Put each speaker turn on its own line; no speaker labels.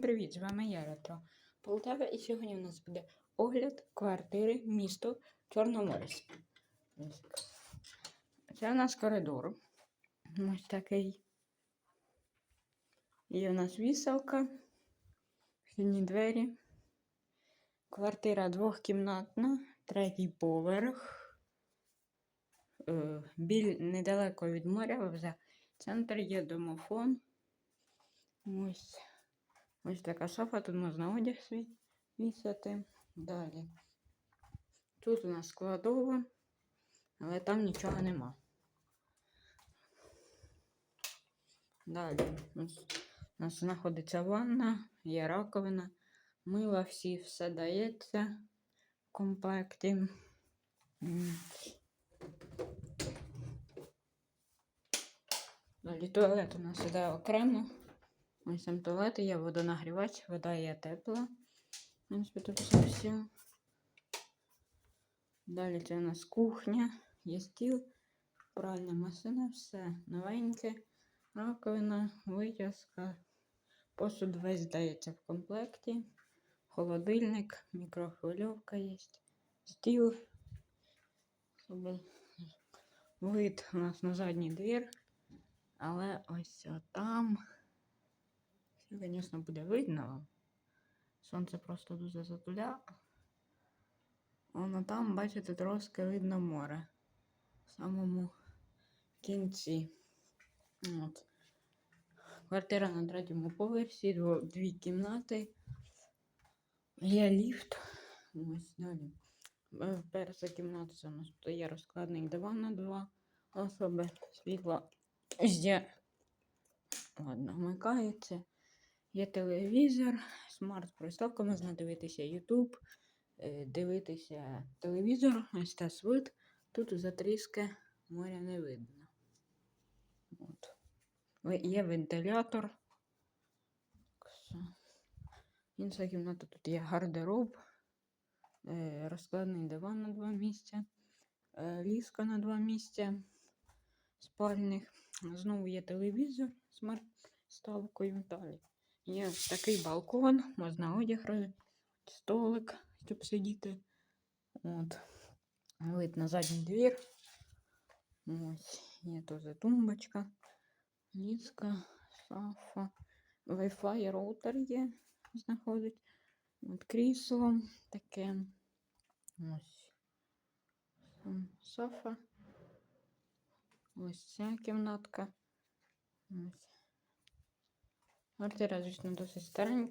Привіт, з вами я Ретро Полтава, і сьогодні у нас буде огляд квартири місто Чорноморськ. Це у нас коридор. Ось такий. Є у нас віселка, вхідні двері. Квартира двохкімнатна, третій поверх. Е, Біль недалеко від моря, в центрі є домофон. Ось. Ось така шафа, тут можна одяг свій вісити. Далі. Тут у нас складова, але там нічого нема. Далі у нас знаходиться ванна, є раковина, мила всі, все дається в комплекті. Далі туалет у нас іде окремо. Ось там туалет є, водонагрівач, вода є тепла. Принципі, тут все. Далі це у нас кухня, є стіл, пральна машина, все новеньке, раковина, витяжка. Посуд весь здається в комплекті. Холодильник, мікрохвильовка є, стіл. Вид у нас на задній двір. Але ось там. Все, звісно, буде видно вам. Сонце просто дуже затуля. Воно там, бачите, трошки видно море. В самому кінці. От. Квартира на третьому поверсі, дві кімнати. Є ліфт. Ось далі. Е, Перша кімната це у нас тут є розкладний диван на два особи. Світло. Ладно, вмикається. Є телевізор, смарт-приставка, можна дивитися YouTube, е, дивитися телевізор, ось та вид. Тут за тріски моря не видно. От. Є вентилятор. Інша кімната тут є гардероб, е, розкладний диван на два місця, е, ліска на два місця спальних. Знову є телевізор смарт-ставкою далі. Є такий балкон, можна одяг столик, щоб сидіти. От. Вид на задній двір. Ось, є теж тумбочка, ліска, шафа, Wi-Fi роутер є, знаходить. От крісло таке. Ось. Шафа. Ось ця кімнатка. Ось. Квартира, звісно, досить старенька.